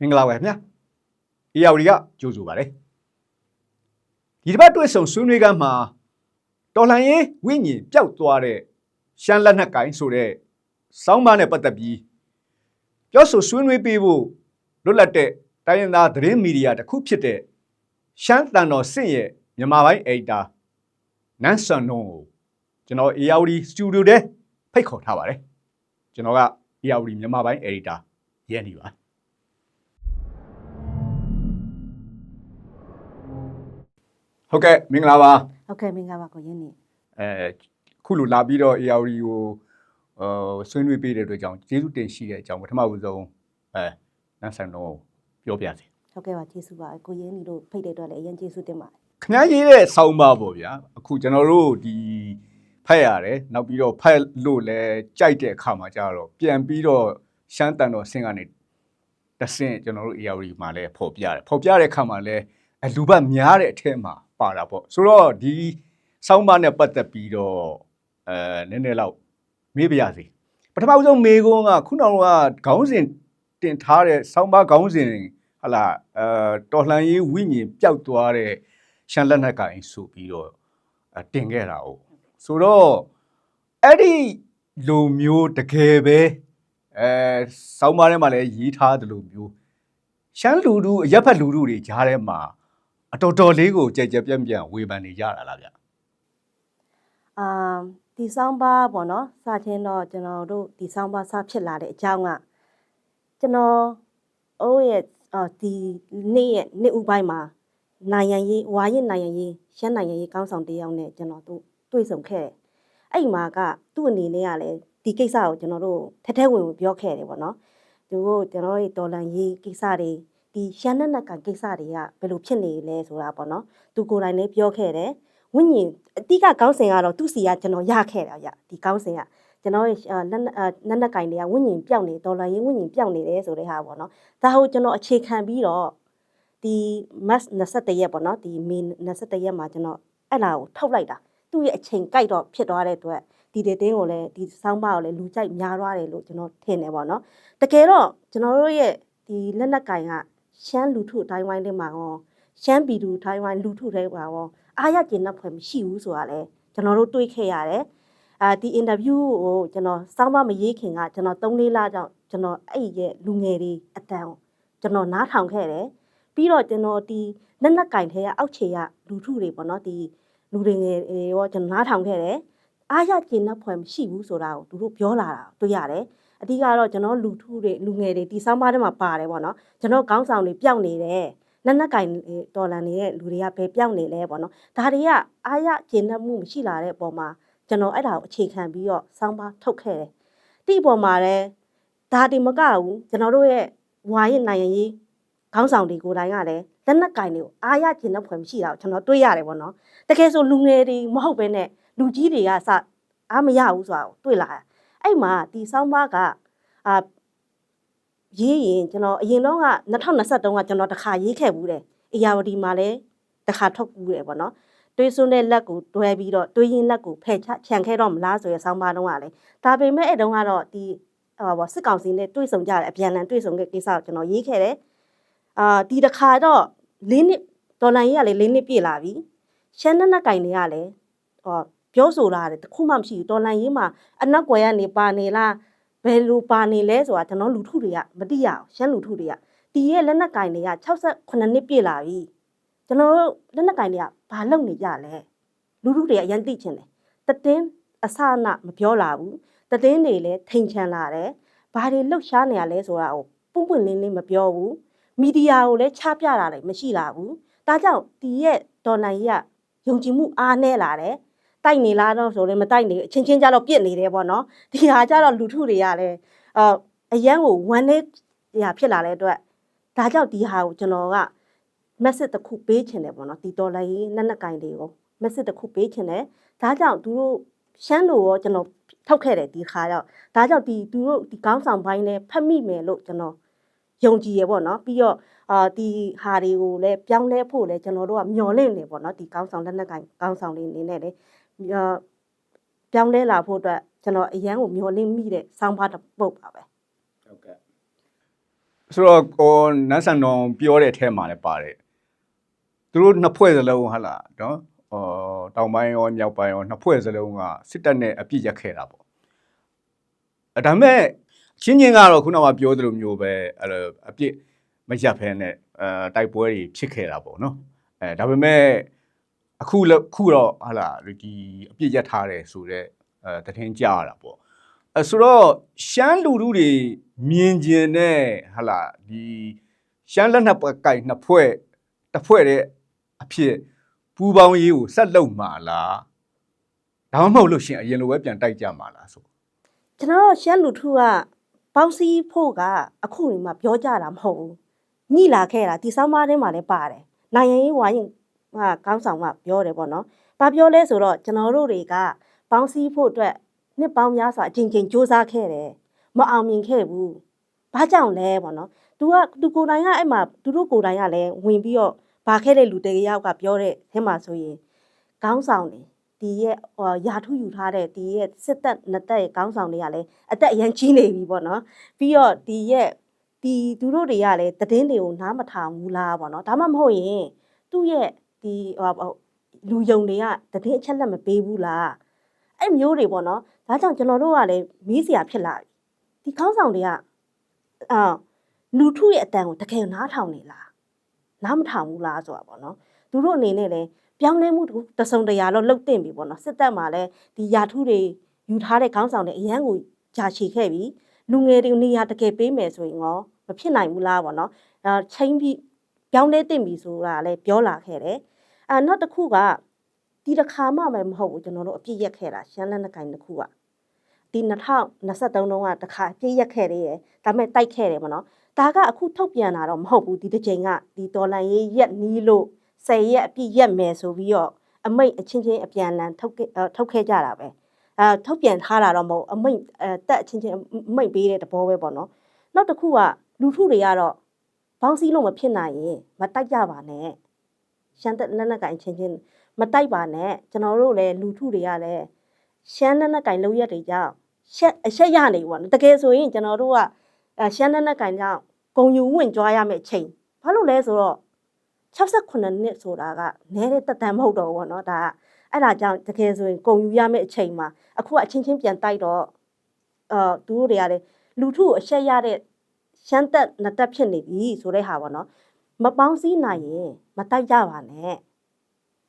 မင်္ဂလာပါခင်ဗျာအေယာဝတီကကြိုဆိုပါရစေဒီတစ်ပတ်တွေ့ဆုံဆွေးနွေးကမ်းမှာတော်လှန်ရေးဝိညာဉ်ပျောက်သွားတဲ့ရှမ်းလက်နက်ကိုင်းဆိုတဲ့စောင်းမနဲ့ပတ်သက်ပြီးပြောဆိုဆွေးနွေးပေးဖို့လွတ်လပ်တဲ့တိုင်းရင်းသားသတင်းမီဒီယာတစ်ခုဖြစ်တဲ့ရှမ်းတန်တော်စစ်ရဲ့မြန်မာပိုင်းအက်တာနန်းဆန်နုံကိုကျွန်တော်အေယာဝတီစတူဒီယိုထဲဖိတ်ခေါ်ထားပါတယ်ကျွန်တော်ကအေယာဝတီမြန်မာပိုင်းအက်တာရဲနေပါ ဟုတ်ကဲ့မင်္ဂလာပါဟုတ်ကဲ့မင်္ဂလာပါကိုရင်းနေအဲခုလိုလာပြီးတော့ ARD ကိုအဲဆွေးနွေးပေးတဲ့အတွက်ကြောင့်ကျေးဇူးတင်ရှိတဲ့အကြောင်းပထမဦးဆုံးအဲနန်းဆန်တော့ပြောပြစေဟုတ်ကဲ့ပါကျေးဇူးပါကိုရင်းနေတို့ဖိတ်တဲ့အတွက်လည်းအရင်ကျေးဇူးတင်ပါတယ်ခင်ဗျားရေးတဲ့ဆောင်းပါပေါ့ဗျာအခုကျွန်တော်တို့ဒီဖတ်ရတယ်နောက်ပြီးတော့ဖတ်လို့လည်းကြိုက်တဲ့အခါမှာကျတော့ပြန်ပြီးတော့ရှမ်းတန်တော်ဆင်းကနေတဆင့်ကျွန်တော်တို့ ARD မှာလည်းဖော်ပြတယ်ဖော်ပြတဲ့အခါမှာလည်းအလူပတ်များတဲ့အထက်မှာ ပါတာပေါ့ဆိုတော့ဒီဆောင်းပါနဲ့ပတ်သက်ပြီးတော့အဲနည်းနည်းလောက်မေးပါရစေပထမဦးဆုံးမေးခွန်းကခုနကခေါင်းစဉ်တင်ထားတဲ့ဆောင်းပါခေါင်းစဉ်ဟလာအဲတော်လှန်ရေးဝိညာဉ်ပျောက်သွားတဲ့ရှမ်းလက်နက်ကိုင်ဆိုပြီးတော့အဲတင်ခဲ့တာ哦ဆိုတော့အဲ့ဒီလိုမျိုးတကယ်ပဲအဲဆောင်းပါထဲမှာလည်းရေးထားတယ်လို့မျိုးရှမ်းလူထုအရက်ဖက်လူထုတွေကြားထဲမှာ အတော်တော်လေးကိုကြက်ကြက်ပြန့်ပြန့်ဝေဖန်နေကြတာလားဗျအာဒီဆောင်ပါပေါ့နော်စချင်းတော့ကျွန်တော်တို့ဒီဆောင်ပါစဖြစ်လာတဲ့အကြောင်းကကျွန်တော်အိုးရဲ့အာဒီနေ့ရဲ့နေ့ဥပိုင်းမှာနိုင်ရန်ရေးဝါရင်နိုင်ရန်ရေးရှမ်းနိုင်ရန်ရေးကောင်းဆောင်တယောက်နဲ့ကျွန်တော်တို့တွေ့ဆုံခဲ့တယ်အဲ့မှာကသူ့အနေနဲ့ကလည်းဒီကိစ္စကိုကျွန်တော်တို့ထက်ထဲဝင်ဝင်ပြောခဲ့တယ်ပေါ့နော်သူတို့ကျွန်တော်တို့တော်လန်ရေးကိစ္စတွေ ဒီရှမ်းနက်နက်ကကိစ္စတွေကဘယ်လိုဖြစ်နေလဲဆိုတာပေါ့နော်သူကိုယ်တိုင်လည်းပြောခဲ့တယ်ဝိညာဉ်အတိကကောင်းစင်ကတော့သူ့စီကကျွန်တော်ရခဲ့တာဗျဒီကောင်းစင်ကကျွန်တော်ရဲ့အာလက်နက်အာလက်နက်ကင်တွေကဝိညာဉ်ပြောက်နေဒေါ်လာရင်းဝိညာဉ်ပြောက်နေတယ်ဆိုတဲ့ဟာပေါ့နော်ဒါဟုတ်ကျွန်တော်အခြေခံပြီးတော့ဒီ mass 21ရက်ပေါ့နော်ဒီ main 21ရက်မှာကျွန်တော်အဲ့လာကိုထုတ်လိုက်တာသူ့ရဲ့အချိန်ကြိုက်တော့ဖြစ်သွားတဲ့အတွက်ဒီတဲ့တင်းကိုလည်းဒီစောင်းပါကိုလည်းလူကြိုက်များသွားတယ်လို့ကျွန်တော်ထင်တယ်ပေါ့နော်တကယ်တော့ကျွန်တော်တို့ရဲ့ဒီလက်နက်ကင်က ရှမ်းလူထုအတိုင်းဝိုင်းတွေမှာရောရှမ်းပြည်သူအတိုင်းဝိုင်းလူထုတွေမှာရောအားရကျင်တဲ့ဖွယ်မရှိဘူးဆိုတာလေကျွန်တော်တို့တွေးခဲ့ရတယ်အာဒီအင်တာဗျူးကိုကျွန်တော်စောင်းမမရေးခင်ကကျွန်တော်3-4လကြောင့်ကျွန်တော်အဲ့ရဲ့လူငယ်တွေအတန်းကျွန်တော်နားထောင်ခဲ့တယ်ပြီးတော့ကျွန်တော်ဒီလက်နက်ကင်ထဲကအောက်ခြေကလူထုတွေပေါ့နော်ဒီလူတွေငယ်တွေရောကျွန်တော်နားထောင်ခဲ့တယ်အားရကျင်တဲ့ဖွယ်မရှိဘူးဆိုတာကိုသူတို့ပြောလာတာတွေ့ရတယ် အဓိကတော့ကျွန်တော်လူထုတွေလူငယ်တွေဒီစောင်းပါးထဲမှာပါတယ်ပေါ့နော်ကျွန်တော်ခေါင်းဆောင်တွေပျောက်နေတယ်လက်နက်ကင်တော်လန်နေတဲ့လူတွေကဘယ်ပြောင်းနေလဲပေါ့နော်ဒါတွေကအားရကျဉ်တတ်မှုမရှိလာတဲ့အပေါ်မှာကျွန်တော်အဲ့ဒါကိုအခြေခံပြီးတော့စောင်းပါထုတ်ခဲ့တယ်တိအပေါ်မှာလည်းဒါဒီမကဘူးကျွန်တော်တို့ရဲ့ဝါရင်နိုင်ရင်ရေးခေါင်းဆောင်တွေကိုယ်တိုင်ကလည်းလက်နက်ကင်တွေကိုအားရကျဉ်တတ်ဖွယ်မရှိတာကိုကျွန်တော်တွေးရတယ်ပေါ့နော်တကယ်ဆိုလူငယ်တွေမဟုတ်ဘဲနဲ့လူကြီးတွေကစအားမရဘူးဆိုတာကိုတွေ့လာ အဲ့မှာဒီစောင်းပါကအာရေးရင်ကျွန်တော်အရင်တော့က2023ကကျွန်တော်တစ်ခါရေးခဲ့ဘူးတယ်အေယာဝတီမှာလည်းတစ်ခါထုတ်ဘူးတယ်ပေါ့နော်တွေးစွန်းတဲ့လက်ကိုတွဲပြီးတော့တွေးရင်လက်ကိုဖယ်ချခြံခဲ့တော့မလားဆိုရယ်ဆောင်းပါတော့ကလည်းဒါပေမဲ့အဲ့တုန်းကတော့ဒီဟောပေါ့စစ်ကောင်စီနဲ့တွေးဆုံကြတယ်အပြန်အလှန်တွေးဆုံတဲ့ကိစ္စကိုကျွန်တော်ရေးခဲ့တယ်အာဒီတစ်ခါတော့၄နှစ်ဒေါ်လာကြီးကလည်း၄နှစ်ပြည့်လာပြီရှမ်းနက်နက်ကင်တွေကလည်းဟော ပြောဆိုလာတယ်တခုမှမရှိဘူးဒေါ်လာကြီးမှာအနောက်ကွယ်ကနေပါနေလားဘယ်လိုပါနေလဲဆိုတာကျွန်တော်လူထုတွေကမသိရအောင်ရှမ်းလူထုတွေကတီရဲ့လက်နက်ကင်တွေက68နှစ်ပြည့်လာပြီကျွန်တော်တို့လက်နက်ကင်တွေကဘာလုပ်နေကြလဲလူထုတွေကအရင်သိချင်တယ်တတင်းအစအနမပြောလာဘူးတတင်းတွေလည်းထိန်ချန်လာတယ်ဘာတွေလှုပ်ရှားနေရလဲဆိုတာကိုပွန့်ပွန့်လင်းလင်းမပြောဘူးမီဒီယာကိုလည်းချပြတာလည်းမရှိလာဘူးဒါကြောင့်တီရဲ့ဒေါ်လာကြီးကယုံကြည်မှုအားနည်းလာတယ် တိုက်နေလားတော့ဆိုလည်းမတိုက်နေဘူးအချင်းချင်းကြတော့ပြစ်နေတယ်ပေါ့နော်ဒီဟာကြတော့လူထုတွေကလည်းအာအရန်ကိုဝမ်းနေရဖြစ်လာတဲ့အတွက်ဒါကြောင့်ဒီဟာကိုကျွန်တော်က message တစ်ခုပေးချင်တယ်ပေါ့နော်ဒီတော်လိုင်းလက်နက်ကင်တွေကို message တစ်ခုပေးချင်တယ်ဒါကြောင့်သူတို့ရှမ်းလို့ရောကျွန်တော်ထောက်ခဲ့တယ်ဒီခါကြောင့်ဒါကြောင့်ဒီသူတို့ဒီကောင်းဆောင်ပိုင်းနဲ့ဖတ်မိမယ်လို့ကျွန်တော်ယုံကြည်ရပေါ့နော်ပြီးတော့အာဒီဟာတွေကိုလည်းပြောင်းလဲဖို့လည်းကျွန်တော်တို့ကမျှော်လင့်နေပေါ့နော်ဒီကောင်းဆောင်လက်နက်ကင်ကောင်းဆောင်လေးအနေနဲ့လေအာ ပြောင်းလဲလာဖို့အတွက်ကျွန်တော်အရန်ကိုမျောလင့်မိတဲ့စောင်းပါတစ်ပုတ်ပါပဲဟုတ်ကဲ့ဆိုတော့ဟိုနန်းဆန်တော်ပြောတဲ့အထဲမှာလည်းပါတယ်သူတို့နှစ်ဖွဲ့စလုံးဟာလားနော်ဟောတောင်ပိုင်းရောမြောက်ပိုင်းရောနှစ်ဖွဲ့စလုံးကစစ်တပ်နဲ့အပြစ်ရက်ခဲ့တာပေါ့အဲဒါပေမဲ့ချင်းချင်းကတော့ခုနကပြောသလိုမျိုးပဲအဲ့လိုအပြစ်မရက်ဖဲနဲ့အဲတိုက်ပွဲတွေဖြစ်ခဲ့တာပေါ့နော်အဲဒါပေမဲ့ အခုလည်းခုတော့ဟာလားဒီအပြစ်ရက်ထားတယ်ဆိုတော့အဲတထင်းကြရတာပေါ့အဲဆိုတော့ရှမ်းလူလူတွေမြင်ကျင်တဲ့ဟာလာဒီရှမ်းလက်နှစ်ပွဲကိုင်နှစ်ဖွဲ့တစ်ဖွဲ့တဲ့အဖြစ်ပူပေါင်းရေးကိုဆက်လုပ်မှာလားဒါမှမဟုတ်လို့ရှရင်အရင်လိုပဲပြန်တိုက်ကြမှာလားဆိုကျွန်တော်ရှမ်းလူထုကပေါင်းစည်းဖို့ကအခုနေမှပြောကြတာမဟုတ်ဘူးညှိလာခဲ့တာဒီဆောင်းပါးထဲမှာလည်းပါတယ်နိုင်ငံရေးဝိုင်း ဟာကောင်းဆောင်ကပြောတယ်ပေါ့နော်ဘာပြောလဲဆိုတော့ကျွန်တော်တို့တွေကပေါင်းစည်းဖို့အတွက်နှစ်ပေါင်းများစွာအချိန်ချင်းစူးစမ်းခဲ့တယ်မအောင်မြင်ခဲ့ဘူးဘာကြောင့်လဲပေါ့နော်သူကသူကိုယ်တိုင်ကအဲ့မှာသူတို့ကိုယ်တိုင်ကလည်းဝင်ပြီးတော့ဘာခဲ့တဲ့လူတကယ်ယောက်ကပြောတဲ့အဲမှာဆိုရင်ကောင်းဆောင်တယ်ဒီရဲ့ဟိုယာထုယူထားတဲ့ဒီရဲ့စစ်တပ်နတက်ရဲ့ကောင်းဆောင်တွေကလည်းအသက်အရန်ကြီးနေပြီပေါ့နော်ပြီးတော့ဒီရဲ့ဒီသူတို့တွေကလည်းတည်င်းတွေကိုနားမထောင်ဘူးလားပေါ့နော်ဒါမှမဟုတ်ရင်သူ့ရဲ့ ဒီဟိုဟိုလူယုံတွေကတည်င်းအချက်လက်မပေးဘူးလားအဲ့မျိုးတွေပေါ့နော်ဒါကြောင့်ကျွန်တော်တို့ကလည်းမေးစရာဖြစ်လာပြီဒီကောင်းဆောင်တွေကအာလူထုရဲ့အတန်ကိုတကယ်နားထောင်နေလားနားမထောင်ဘူးလားဆိုတာပေါ့နော်သူတို့အနေနဲ့လည်းပြောင်းလဲမှုတစ်ခုတစ်စုံတရာတော့လှုပ်တင်ပြီပေါ့နော်စစ်တပ်မှာလည်းဒီယာထုတွေယူထားတဲ့ခေါင်းဆောင်တွေအရန်ကိုဂျာချီခဲ့ပြီလူငယ်တွေနေရာတကယ်ပေးမယ်ဆိုရင်ရောမဖြစ်နိုင်ဘူးလားပေါ့နော်အဲချင်းပြီးပြောင်းလဲတင်ပြီဆိုတာလည်းပြောလာခဲ့တယ် အဲနောက်တစ်ခုကဒီတစ်ခါမှပဲမဟုတ်ဘူးကျွန်တော်တို့အပြစ်ရက်ခဲ့တာရှမ်းလက်နက်ကင်တစ်ခုကဒီ2023တုန်းကတစ်ခါအပြစ်ရက်ခဲ့တယ်ရယ်ဒါပေမဲ့တိုက်ခဲ့တယ်ပေါ့နော်ဒါကအခုထုတ်ပြန်တာတော့မဟုတ်ဘူးဒီတစ်ချိန်ကဒီတော်လန်ရေးရက်နီးလို့ဆယ်ရက်အပြည့်ရက်မယ်ဆိုပြီးတော့အမိတ်အချင်းချင်းအပြန်အလှန်ထုတ်ခဲ့အဲထုတ်ခဲ့ကြတာပဲအဲထုတ်ပြန်ထားတာတော့မဟုတ်အမိတ်အဲတက်အချင်းချင်းအမိတ်ပေးတဲ့တဘောပဲပေါ့နော်နောက်တစ်ခုကလူထုတွေကတော့ဘောင်းစည်းလို့မဖြစ်နိုင်ရင်မတိုက်ကြပါနဲ့ ရှမ်းတက်လက်နက်ကင်ချင်းချင်းမတိုက်ပါနဲ့ကျွန်တော်တို့လည်းလူထုတွေကလည်းရှမ်းလက်နက်ကင်လောက်ရက်တွေကြောင့်ရှက်အဆက်ရနေပေါ့နော်တကယ်ဆိုရင်ကျွန်တော်တို့ကအဲရှမ်းလက်နက်ကင်ကြောင့်ဂုံယူဝင်ကြွားရမယ့်အချိန်ဘာလို့လဲဆိုတော့68နှစ်ဆိုတာကနဲတဲ့တက်တန်မဟုတ်တော့ဘူးပေါ့နော်ဒါကအဲ့ဒါကြောင့်တကယ်ဆိုရင်ကုံယူရမယ့်အချိန်မှာအခုကအချင်းချင်းပြန်တိုက်တော့အာသူတို့တွေကလည်းလူထုကိုအဆက်ရတဲ့ရှမ်းတက်နတက်ဖြစ်နေပြီဆိုတဲ့ဟာပေါ့နော် မပေါင်းစည်းနိုင်ရင်မတိုက်ကြပါနဲ့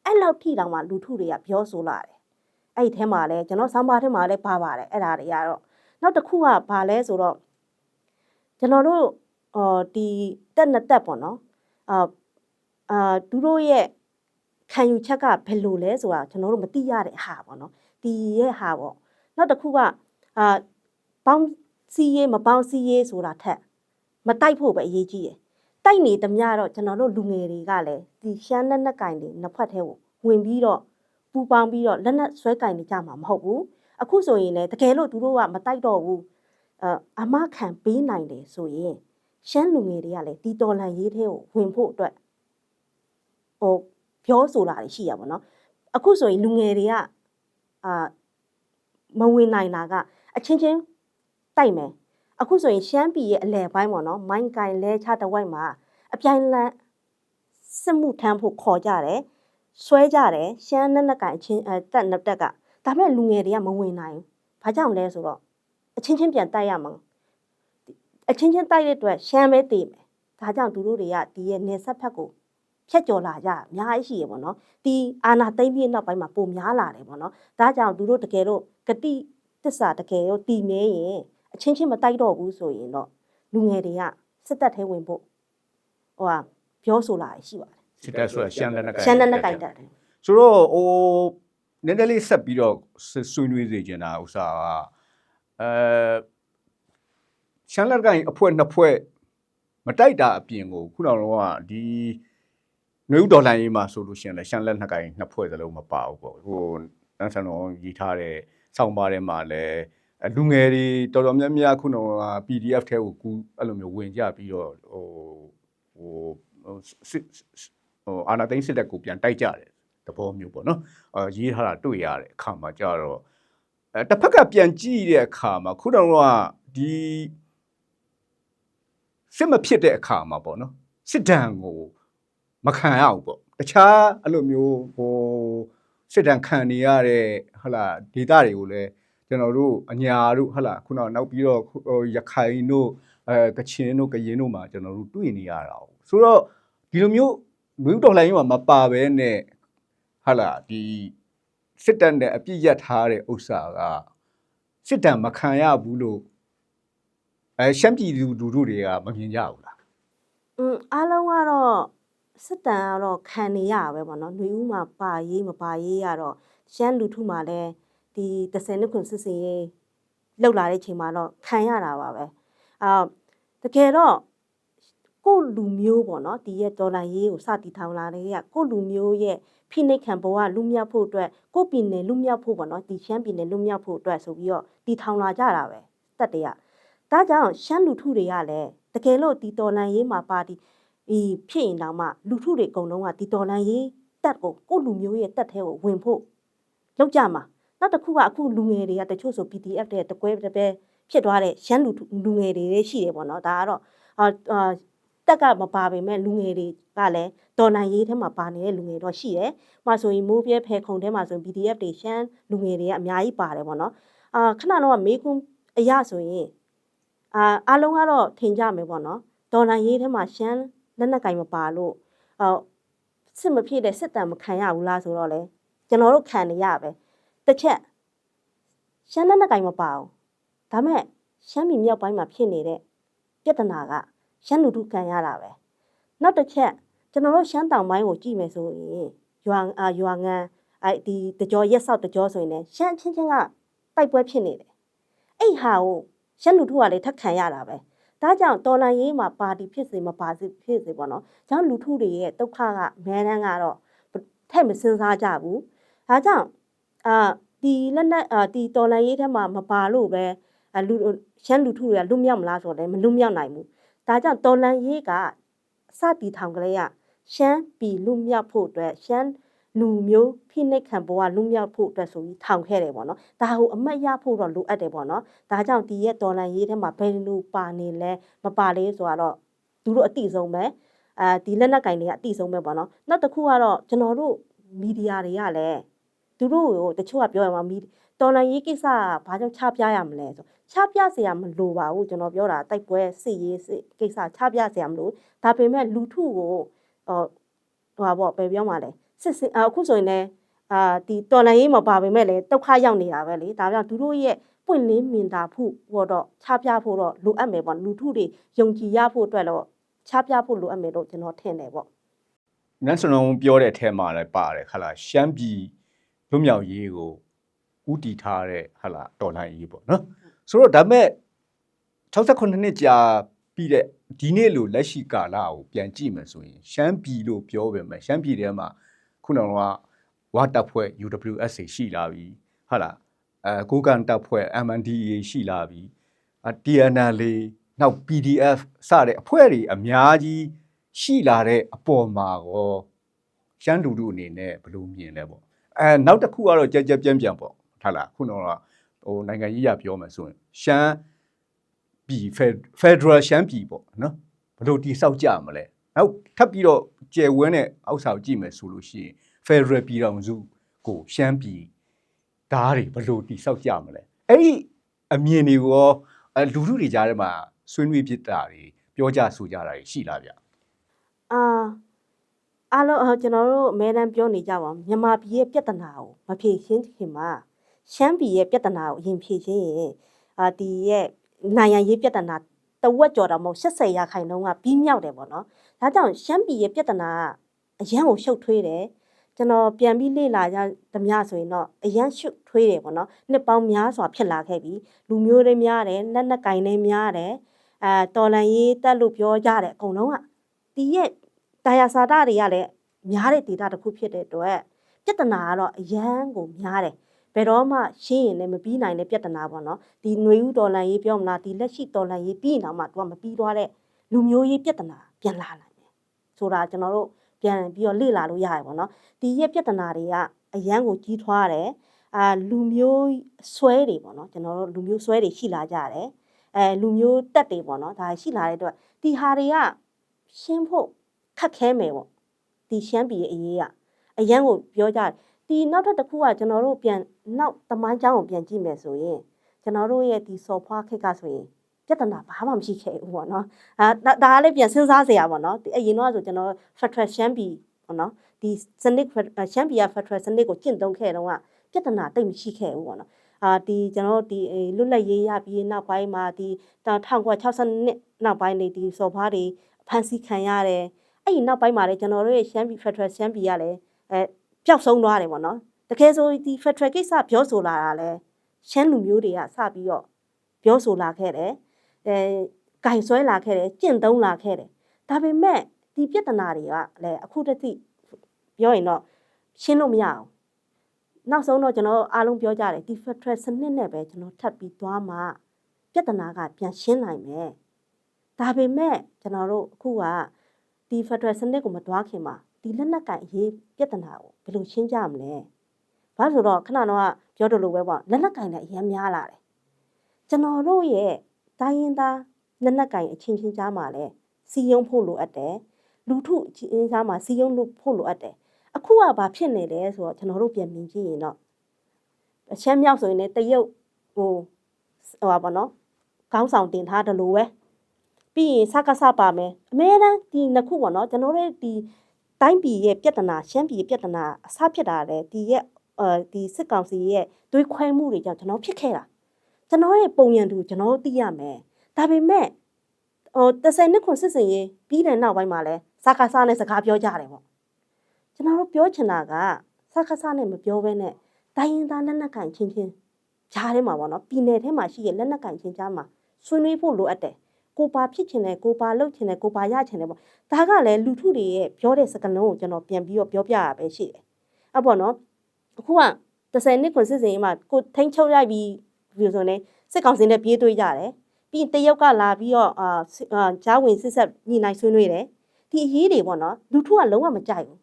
အဲ့လောက်ထိတောင်မှလူထုတွေကပြောဆိုလာတယ်အဲ့ဒီထဲမှာလဲကျွန်တော်ဆောင်းပါးထဲမှာလဲပါပါတယ်အဲ့ဒါတွေကတော့နောက်တစ်ခုကဘာလဲဆိုတော့ကျွန်တော်တို့အော်ဒီတက်နတက်ပေါ့နော်အာအာသူတို့ရဲ့ခံယူချက်ကဘယ်လိုလဲဆိုတာကျွန်တော်တို့မသိရတဲ့ဟာပေါ့နော်ဒီရဲ့ဟာပေါ့နောက်တစ်ခုကအာပေါင်းစီးရေးမပေါင်းစီးရေးဆိုတာထက်မတိုက်ဖို့ပဲအရေးကြီးတယ် တိုက်နေသမျှတော့ကျွန်တော်တို့လူငယ်တွေကလည်းဒီရှမ်းလက်နက်ကင်တွေနှစ်ဖက်ထဲကိုဝင်ပြီးတော့ပူပေါင်းပြီးတော့လက်နက်ဆွဲကင်နေကြမှာမဟုတ်ဘူးအခုဆိုရင်လည်းတကယ်လို့သူတို့ကမတိုက်တော့ဘူးအာအမခံပေးနိုင်တယ်ဆိုရင်ရှမ်းလူငယ်တွေကလည်းဒီတော်လန်ရေးထဲကိုဝင်ဖို့အတွက်ဟိုပြောဆိုတာတွေရှိရပါတော့အခုဆိုရင်လူငယ်တွေကအာမဝင်နိုင်တာကအချင်းချင်းတိုက်မယ် အခုဆိုရင်ရှမ်းပြည်ရဲ့အလဲပိုင်းပေါ့နော်မိုင်းကင်လဲချတဝိုက်မှာအပြိုင်လန့်စစ်မှုထမ်းဖို့ခေါ်ကြတယ်ဆွဲကြတယ်ရှမ်းနဲ့နဲ့ကင်အချင်းအဲတက်နှစ်တက်ကဒါပေမဲ့လူငယ်တွေကမဝင်နိုင်ဘူးဘာကြောင့်လဲဆိုတော့အချင်းချင်းပြန်တိုက်ရမှာအချင်းချင်းတိုက်တဲ့အတွက်ရှမ်းပဲတည်မယ်ဒါကြောင့်သူတို့တွေကဒီရဲ့နေဆက်ဖက်ကိုဖြတ်ကျော်လာကြအများကြီးရှိရပေါ့နော်ဒီအာနာသိမ့်ပြည့်နောက်ပိုင်းမှာပုံများလာတယ်ပေါ့နော်ဒါကြောင့်သူတို့တကယ်တော့ဂတိတစ္ဆာတကယ်ရောတည်မြဲရင် အချင်းချင်းမတိုက်တော့ဘူးဆိုရင်တော့လူငယ်တွေကစစ်တပ်ထဲဝင်ဖို့ဟိုဟာပြောဆိုလာရှိပါတယ်စစ်တပ်ဆိုတာရှမ်းလက်နက်ကင်ရှမ်းနဲ့နဲ့ကြိုက်တတ်တယ်ဆိုတော့ဟိုနည်းနည်းလေးဆက်ပြီးတော့ဆွေးနွေးစေချင်တာဥစ္စာကအဲရှမ်းလက်ကင်အဖွဲ့နှစ်ဖွဲ့မတိုက်တာအပြင်ကိုခုနကတော့ဒီနွေဦးဒေါ်လာရေးမှာဆိုလို့ရှိရင်လည်းရှမ်းလက်နှစ်ကင်နှစ်ဖွဲ့စလုံးမပါဘူးပေါ့ဟိုတန်းဆန်တော်ရည်ထားတဲ့စောင်းပါးထဲမှာလည်းအဲ လူငယ်တွေတော်တော်များများခုနက PDF ထဲကိုကူအဲ့လိုမျိုးဝင်ကြပြီးတော့ဟိုဟိုဟိုစစ်ဟိုအာနာသိန်းစစ်တပ်ကိုပြန်တိုက်ကြတယ်သဘောမျိုးပေါ့နော်အဲရေးထားတာတွေ့ရတဲ့အခါမှာကြတော့အဲတစ်ဖက်ကပြန်ကြည့်တဲ့အခါမှာခုနကဒီစစ်မဖြစ်တဲ့အခါမှာပေါ့နော်စစ်ဒဏ်ကိုမခံရဘူးပေါ့တခြားအဲ့လိုမျိုးဟိုစစ်ဒဏ်ခံနေရတဲ့ဟလာဒေတာတွေကိုလည်း ကျွန်တော်တို့အညာတို့ဟလာခုနကနောက်ပြီးတော့ဟိုရခိုင်တို့အဲကချင်တို့ကရင်တို့မှာကျွန်တော်တို့တွေ့နေရတာ哦ဆိုတော့ဒီလိုမျိုးလူဦးတော်လိုင်းမှာမပါဘဲနဲ့ဟလာဒီစစ်တပ်နဲ့အပြစ်ရထားတဲ့ဥစ္စာကစစ်တပ်မခံရဘူးလို့အဲရှမ်းပြည်လူလူတို့တွေကမမြင်ကြဘူးလား อืมအားလုံးကတော့စစ်တမ်းကတော့ခံနေရပဲပေါ့နော်ຫນွေဦးမှာပါရေးမပါရေးရတော့ရှမ်းလူထုမှာလည်း ဒီ30နှစ်ခွန်စစ်စင်ရေးလောက်လာတဲ့ချိန်မှာတော့ခံရတာပါပဲအာတကယ်တော့ကိုယ့်လူမျိုးပေါ့နော်ဒီရဲ့ဒေါ်လာရေးကိုစတီထောင်လာတဲ့ကကိုယ့်လူမျိုးရဲ့ဖိနှိပ်ခံဘဝလူမြောက်ဖို့အတွက်ကိုယ့်ပြည်နယ်လူမြောက်ဖို့ပေါ့နော်ဒီရှမ်းပြည်နယ်လူမြောက်ဖို့အတွက်ဆိုပြီးတော့တီထောင်လာကြတာပဲတက်တရဒါကြောင့်ရှမ်းလူထုတွေကလည်းတကယ်လို့ဒီတော်လန်ရေးမှာပါတီဒီဖြစ်ရင်တောင်မှလူထုတွေအကုန်လုံးကဒီတော်လန်ရေးတက်ကိုကိုယ့်လူမျိုးရဲ့တက်ထဲကိုဝင်ဖို့လောက်ကြမှာ နောက်တစ်ခုကအခုလူငယ်တွေကတချို့ဆို PDF တဲ့တကွဲတပဲဖြစ်သွားတဲ့ရှမ်းလူထုလူငယ်တွေလည်းရှိတယ်ပေါ့နော်ဒါကတော့အာအာတက်ကမပါပေမဲ့လူငယ်တွေကလည်းတော်လန်ရေးထဲမှာပါနေတဲ့လူငယ်တော့ရှိတယ်။မှဆိုရင်မိုးပြဲဖဲခုံထဲမှာဆိုရင် PDF တွေရှမ်းလူငယ်တွေကအများကြီးပါတယ်ပေါ့နော်။အာခဏတော့မေးခွန်းအရဆိုရင်အာအားလုံးကတော့ထင်ကြမယ်ပေါ့နော်ဒေါ်လာရေးထဲမှာရှမ်းလက်နက်ကင်မပါလို့အော်စစ်မဖြစ်တဲ့စစ်တမ်းမခံရဘူးလားဆိုတော့လေကျွန်တော်တို့ခံနေရပဲ တစ်ချက်ရှမ်းလက်နက်ကင်မပါဘူးဒါမဲ့ရှမ်းပြည်မြောက်ပိုင်းမှာဖြစ်နေတဲ့ပြဿနာကရှမ်းလူထုခံရတာပဲနောက်တစ်ချက်ကျွန်တော်တို့ရှမ်းတောင်ပိုင်းကိုကြည့်မယ်ဆိုရင်ရွာအာရွာငံအဲ့ဒီတကြောရက်ဆောက်တကြောဆိုရင်လည်းရှမ်းချင်းချင်းကတိုက်ပွဲဖြစ်နေတယ်အဲ့ဟာကိုရှက်လူထုကလည်းထက်ခံရတာပဲဒါကြောင့်တော်လန်ရေးမှာပါတီဖြစ်စေမပါစေဖြစ်စေပေါ့နော်။ကျောင်းလူထုတွေရဲ့ဒုက္ခကမဲတန်းကတော့ထက်မစင်စားကြဘူး။ဒါကြောင့် အာဒီလက်နက်အာဒီတော်လန်ရေးထဲမှာမပါလို့ပဲအလူရှမ်းလူထုတွေကလွတ်မြောက်မလားဆိုတော့လည်းမလွတ်မြောက်နိုင်ဘူး။ဒါကြောင့်တော်လန်ရေးကစတီထောင်ကလေးကရှမ်းပြည်လွတ်မြောက်ဖို့အတွက်ရှမ်းလူမျိုးဖိနှိပ်ခံဘဝလွတ်မြောက်ဖို့အတွက်ဆိုပြီးထောင်ခဲ့တယ်ပေါ့နော်။ဒါကိုအမတ်ရဖို့တော့လိုအပ်တယ်ပေါ့နော်။ဒါကြောင့်ဒီရဲ့ဒေါ်လာရေးထဲမှာဘယ်လိုပါနေလဲမပါလေဆိုတော့သူတို့အတိဆုံးပဲအာဒီလက်နက်ကင်တွေကအတိဆုံးပဲပေါ့နော်နောက်တစ်ခုကတော့ကျွန်တော်တို့မီဒီယာတွေကလည်း သူတို့ကိုတချို့ကပြောရမှာမီတော်လန်ရေးကိစ္စကဘာကြောင့်ချပြရမလဲဆိုချပြเสียမလိုပါဘူးကျွန်တော်ပြောတာတိုက်ပွဲစစ်ရေးစစ်ကိစ္စချပြเสียမလို့ဒါပေမဲ့လူထုကိုဟိုဟိုပါပေါ့ဘယ်ပြောမှလဲစစ်စစ်အခုဆိုရင်လည်းအာဒီတော်လန်ရေးမပါပေမဲ့လည်းဒုက္ခရောက်နေတာပဲလေဒါကြောင့်သူတို့ရဲ့ ပွင့်လင်းမြင်သာဖို့ဟောတော့ချပြဖို့တော့လိုအပ်မယ်ပေါ့လူထုတွေယုံကြည်ရဖို့အတွက်တော့ချပြဖို့လိုအပ်မယ်လို့ကျွန်တော်ထင်တယ်ပေါ့ နန်းစလုံးပြောတဲ့အထဲမှာလည်းပါတယ်ခလာရှမ်းပြည် လွတ်မြောက်ရေးကိုဥတီထားတဲ့ဟလာတော်လိုင်းရေးပေါ့နော်ဆိုတော့ဒါမဲ့68နှစ်ကြာပြီးတဲ့ဒီနေ့လိုလက်ရှိကာလကိုပြန်ကြည့်မယ်ဆိုရင်ရှမ်းပြည်လို့ပြောပဲမယ်ရှမ်းပြည်ထဲမှာခုနကဝါတပ်ဖွဲ့ UWSA ရှိလာပြီဟုတ်လားအဲကိုကန်တပ်ဖွဲ့ MNDAA ရှိလာပြီအ TNL နောက် PDF စတဲ့အဖွဲ့တွေအများကြီးရှိလာတဲ့အပေါ်မှာရောရှမ်းလူထုအနေနဲ့ဘယ်လိုမြင်လဲပေါ့ အဲနောက်တစ်ခုကတော့ကြက်ကြက်ပြန့်ပြန့်ပေါ့ဟုတ်လားခုနကဟိုနိုင်ငံရေးရပြောမယ်ဆိုရင်ရှမ်းပြည်ဖက်ဒရယ်ရှမ်းပြည်ပေါ့နော်ဘယ်လိုတိဆောက်ကြမလဲနောက်ထပ်ပြီးတော့ကျယ်ဝန်းတဲ့အောက်စာကိုကြည့်မယ်ဆိုလို့ရှိရင် Federal ပြည်ထောင်စုကိုရှမ်းပြည်ဓာတ်တွေဘယ်လိုတိဆောက်ကြမလဲအဲ့ဒီအမြင်တွေကိုရောအဲလူထုတွေကြားထဲမှာဆွေးနွေးဖြစ်တာတွေပြောကြဆိုကြတာတွေရှိလားဗျအာ အားလုံးအော်ကျွန်တော်တို့အမဲတမ်းပြောနေကြပါဦးမြန်မာပြည်ရဲ့ပြဿနာကိုမဖြေရှင်းခင်မှာရှမ်းပြည်ရဲ့ပြဿနာကိုအရင်ဖြေရှင်းရင်အာဒီရဲ့နိုင်ရရေးပြဿနာတဝက်ကျော်တော့မဟုတ်80ရာခိုင်နှုန်းကပြီးမြောက်တယ်ပေါ့နော်ဒါကြောင့်ရှမ်းပြည်ရဲ့ပြဿနာကအရန်ကိုရှုပ်ထွေးတယ်ကျွန်တော်ပြန်ပြီးလေ့လာကြသမျှဆိုရင်တော့အရန်ရှုပ်ထွေးတယ်ပေါ့နော်နှစ်ပေါင်းများစွာဖြစ်လာခဲ့ပြီလူမျိုးတွေများတယ်လက်နက်ကင်တွေများတယ်အဲတော်လန်ရေးတက်လို့ပြောကြတယ်အကုန်လုံးကဒီရဲ့ တာယာစာတတွေကလည်းများတဲ့ဒေတာတစ်ခုဖြစ်တဲ့အတွက်ပြဿနာကတော့အရန်ကိုများတယ်ဘယ်တော့မှရှင်းရင်လည်းမပြီးနိုင်တဲ့ပြဿနာပေါ့နော်ဒီຫນွေဥတော်လန်ရေးပြောမလားဒီလက်ရှိတော်လန်ရေးပြီးရင်တော့မှသူကမပြီးသွားတဲ့လူမျိုးရေးပြဿနာပြန်လာနိုင်တယ်ဆိုတာကျွန်တော်တို့ပြန်ပြီးတော့လေ့လာလို့ရတယ်ပေါ့နော်ဒီရဲ့ပြဿနာတွေကအရန်ကိုကြီးထွားတယ်အာလူမျိုးဆွဲတွေပေါ့နော်ကျွန်တော်တို့လူမျိုးဆွဲတွေရှိလာကြတယ်အဲလူမျိုးတက်တွေပေါ့နော်ဒါရှိလာတဲ့အတွက်ဒီဟာတွေကရှင်းဖို့ ခက်ခဲမယ်ပေါ့ဒီရှမ်းပြည်ရဲ့အရေးကအရန်ကိုပြောကြတယ်ဒီနောက်ထပ်တစ်ခုကကျွန်တော်တို့ပြန်နောက်တမိုင်းချောင်းကိုပြန်ကြည့်မယ်ဆိုရင်ကျွန်တော်တို့ရဲ့ဒီစော်ဖွားခက်ကဆိုရင်ပြဿနာဘာမှမရှိခဲ့ဘူးပေါ့နော်အဲဒါဒါကလည်းပြန်စဉ်းစားစရာပေါ့နော်ဒီအရင်တော့ဆိုကျွန်တော် Federal ရှမ်းပြည်ပေါ့နော်ဒီစနစ် Federal- ရှမ်းပြည်က Federal စနစ်ကိုကျင့်သုံးခဲ့တော့ကပြဿနာတိတ်မရှိခဲ့ဘူးပေါ့နော်အာဒီကျွန်တော်တို့ဒီအေးလွတ်လပ်ရေးရပြီးနောက်ပိုင်းမှာဒီ1962နောက်ပိုင်းနေဒီစော်ဖွားတွေဖမ်းဆီးခံရတယ် အဲ့ဒီနောက်ပိုင်းမှာလည်းကျွန်တော်တို့ရဲ့ရှမ်းပြည်ဖက်ဒရယ်ရှမ်းပြည်ကလည်းအဲပျောက်ဆုံးသွားတယ်ပေါ့နော်တကယ်ဆိုဒီဖက်ဒရယ်ကိစ္စပြောဆိုလာတာလဲရှမ်းလူမျိုးတွေကစပြီးတော့ပြောဆိုလာခဲ့တယ်အဲကင်ဆွဲလာခဲ့တယ်ကျင့်သုံးလာခဲ့တယ်ဒါပေမဲ့ဒီပြဿနာတွေကလည်းအခုတည်းပြောရင်တော့ရှင်းလို့မရအောင်နောက်ဆုံးတော့ကျွန်တော်အားလုံးပြောကြတယ်ဒီ Federal စနစ်နဲ့ပဲကျွန်တော်ထပ်ပြီးသွားမှပြဿနာကပြန်ရှင်းနိုင်မယ်ဒါပေမဲ့ကျွန်တော်တို့အခုက ဒီ Federal စနစ်ကိုမသွားခင်မှာဒီလက်နက်ကင်အရေးပြဿနာကိုဘယ်လိုရှင်းကြမလဲဘာလို့ဆိုတော့ခဏတော့ပြောတယ်လို့ပဲပေါ့လက်နက်ကင်လည်းအများများလာတယ်ကျွန်တော်တို့ရဲ့တိုင်းရင်းသားလက်နက်ကင်အချင်းချင်းကြားမှာလည်းစီယုံဖို့လိုအပ်တယ်လူထုအချင်းချင်းကြားမှာစီယုံလို့ဖို့လိုအပ်တယ်အခုကဘာဖြစ်နေလဲဆိုတော့ကျွန်တော်တို့ပြန်မြင်ကြည့်ရင်တော့အချမ်းမြောက်ဆိုရင်လည်းတရုတ်ဟိုဟိုပါဘောနော်ခေါင်းဆောင်တင်ထားတယ်လို့ပဲ ပြီးရင်စကားစပါမယ်အမဲတန်းဒီနှစ်ခုပေါ့နော်ကျွန်တော်တို့ဒီတိုင်းပြည်ရဲ့ပြဿနာရှမ်းပြည်ရဲ့ပြဿနာအစဖြစ်တာလေဒီရဲ့အဲဒီစစ်ကောင်စီရဲ့တွေးခွဲမှုတွေကြောင့်ကျွန်တော်ဖြစ်ခဲ့တာကျွန်တော်ရဲ့ပုံရံသူကျွန်တော်တို့သိရမယ်ဒါပေမဲ့ဟို30နှစ်ခွန်စစ်စင်ရေးပြီးတဲ့နောက်ပိုင်းမှာလဲစကားစနဲ့စကားပြောကြတယ်ပေါ့ကျွန်တော်တို့ပြောချင်တာကစခါစနဲ့မပြောဘဲနဲ့တိုင်းရင်းသားလက်နက်ကင်ချင်းချင်းဂျားထဲမှာပေါ့နော်ပြည်နယ်ထဲမှာရှိတဲ့လက်နက်ကင်ချင်းကြားမှာဆွေးနွေးဖို့လိုအပ်တယ် ကိုပါဖြစ်ချင်တယ်ကိုပါလုပ်ချင်တယ်ကိုပါရချင်တယ်ပေါ့ဒါကလည်းလူထုတွေရဲ့ပြောတဲ့စကားလုံးကိုကျွန်တော်ပြန်ပြီးတော့ပြောပြရပဲရှိတယ်အဲ့ပေါ့နော်အခုက30နှစ်ခွန်စစ်စင်မှာကိုထိန်းချုပ်ရပြီးပြီးဆိုရင်စစ်ကောင်စီနဲ့ပြေးတွေးကြတယ်ပြီးရင်တရုတ်ကလာပြီးတော့အာစစ်အာဂျားဝင်စစ်ဆက်ညှိနှိုင်းဆွေးနွေးတယ်ဒီအရေးတွေပေါ့နော်လူထုကလုံးဝမကြိုက်ဘူး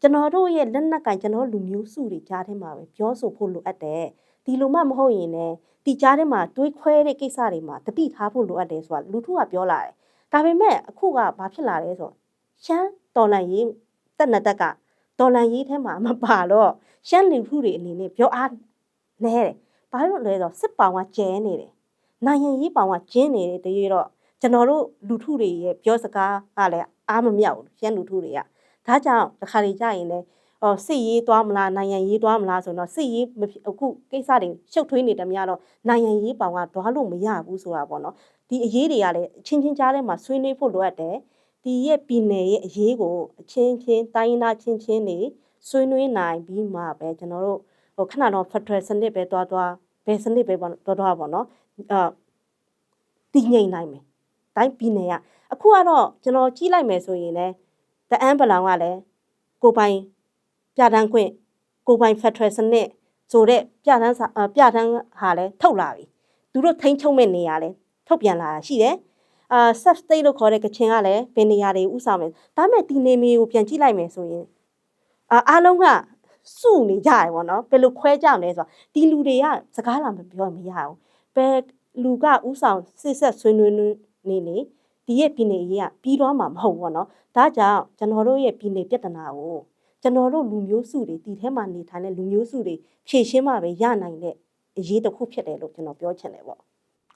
ကျွန်တော်တို့ရဲ့လက်နက်ကင်ကျွန်တော်လူမျိုးစုတွေကြားထဲမှာပဲပြောဆိုဖို့လိုအပ်တယ် ဒီလိုမှမဟုတ်ရင်လည်းဒီကြားထဲမှာတွေးခွဲတဲ့ကိစ္စတွေမှာတတိထားဖို့လိုအပ်တယ်ဆိုတာလူထုကပြောလာတယ်ဒါပေမဲ့အခုကဘာဖြစ်လာလဲဆိုတော့ရှမ်းတော်လန်ရေးတက်နတက်ကတော်လန်ရေးထဲမှာမပါတော့ရှမ်းလူထုတွေအနေနဲ့ပြောအားနဲတယ်ဘာလို့လဲဆိုတော့စစ်ပောင်ကကျဲနေတယ်နိုင်ရင်ရေးပောင်ကကျင်းနေတယ်တရွေတော့ကျွန်တော်တို့လူထုတွေရဲ့ပြောစကားကလည်းအားမမြောက်ဘူးရှမ်းလူထုတွေကဒါကြောင့်တစ်ခါလေကြာရင်လည်းအော် စစ်ရေးသွားမလားနိုင်ငံရေးသွားမလားဆိုတော့စစ်ရေးမဖြစ်အခုကိစ္စတွေရှုပ်ထွေးနေတယ်များတော့နိုင်ငံရေးပောင်ကတွားလို့မရဘူးဆိုတာပေါ့နော်ဒီအရေးတွေကလည်းအချင်းချင်းကြားထဲမှာဆွေးနွေးဖို့လိုအပ်တယ်ဒီရဲ့ပြည်နယ်ရဲ့အရေးကိုအချင်းချင်းတိုင်းရင်းသားချင်းချင်းတွေဆွေးနွေးနိုင်ပြီးမှပဲကျွန်တော်တို့ဟိုခဏတော့ Federal စနစ်ပဲတွားတွားဘယ်စနစ်ပဲပေါ့တွားတွားပေါ့နော်အာတည်ငြိမ်နိုင်မယ်တိုင်းပြည်နယ်ကအခုကတော့ကျွန်တော်ကြီးလိုက်မယ်ဆိုရင်လည်းတအန်းပလောင်ကလည်းကိုပိုင် ပြဋ္ဌာန်းခွင့်ကိုပိုင်ဖက်ထရယ်စနစ်ဆိုတဲ့ပြဋ္ဌာန်းစာအာပြဋ္ဌာန်းဟာလည်းထုတ်လာပြီသူတို့ထိန်းချုပ်မဲ့နေရလဲထုတ်ပြန်လာတာရှိတယ်အာ sub state လို့ခေါ်တဲ့ကချင်ကလည်းဘယ်နေရာတွေဥဆောင်မယ်ဒါပေမဲ့ဒီနေမီကိုပြန်ကြည့်လိုက်မယ်ဆိုရင်အာအားလုံးကစုနေကြရပေါ့နော်ဘယ်လိုခွဲကြမလဲဆိုတော့ဒီလူတွေကစကားလာမပြောမရဘူးဘယ်လူကဥဆောင်စစ်ဆက်ဆွေးနွေးနေနေဒီရဲ့ပြည်နယ်ရေးကပြီးတော့မှမဟုတ်ဘူးပေါ့နော်ဒါကြောင့်ကျွန်တော်တို့ရဲ့ပြည်နယ်ပြဿနာကို ကျွန်တော်တို့လူမျိုးစုတွေဒီထဲမှာနေထိုင်တဲ့လူမျိုးစုတွေဖြည့်ရှင်းမှပဲရနိုင်တဲ့အရေးတစ်ခုဖြစ်တယ်လို့ကျွန်တော်ပြောချင်တယ်ပေါ့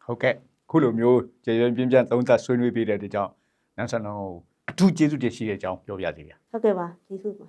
ဟုတ်ကဲ့ခုလိုမျိုးကျေရွံပြင်းပြန်းသုံးသပ်ဆွေးနွေးပေးတဲ့အတွက်ကြောင့်နန်းဆန်တော်ကိုအထူးကျေးဇူးတင်ရှိတဲ့အကြောင်းပြောပြစီဗျာဟုတ်ကဲ့ပါကျေးဇူးပါ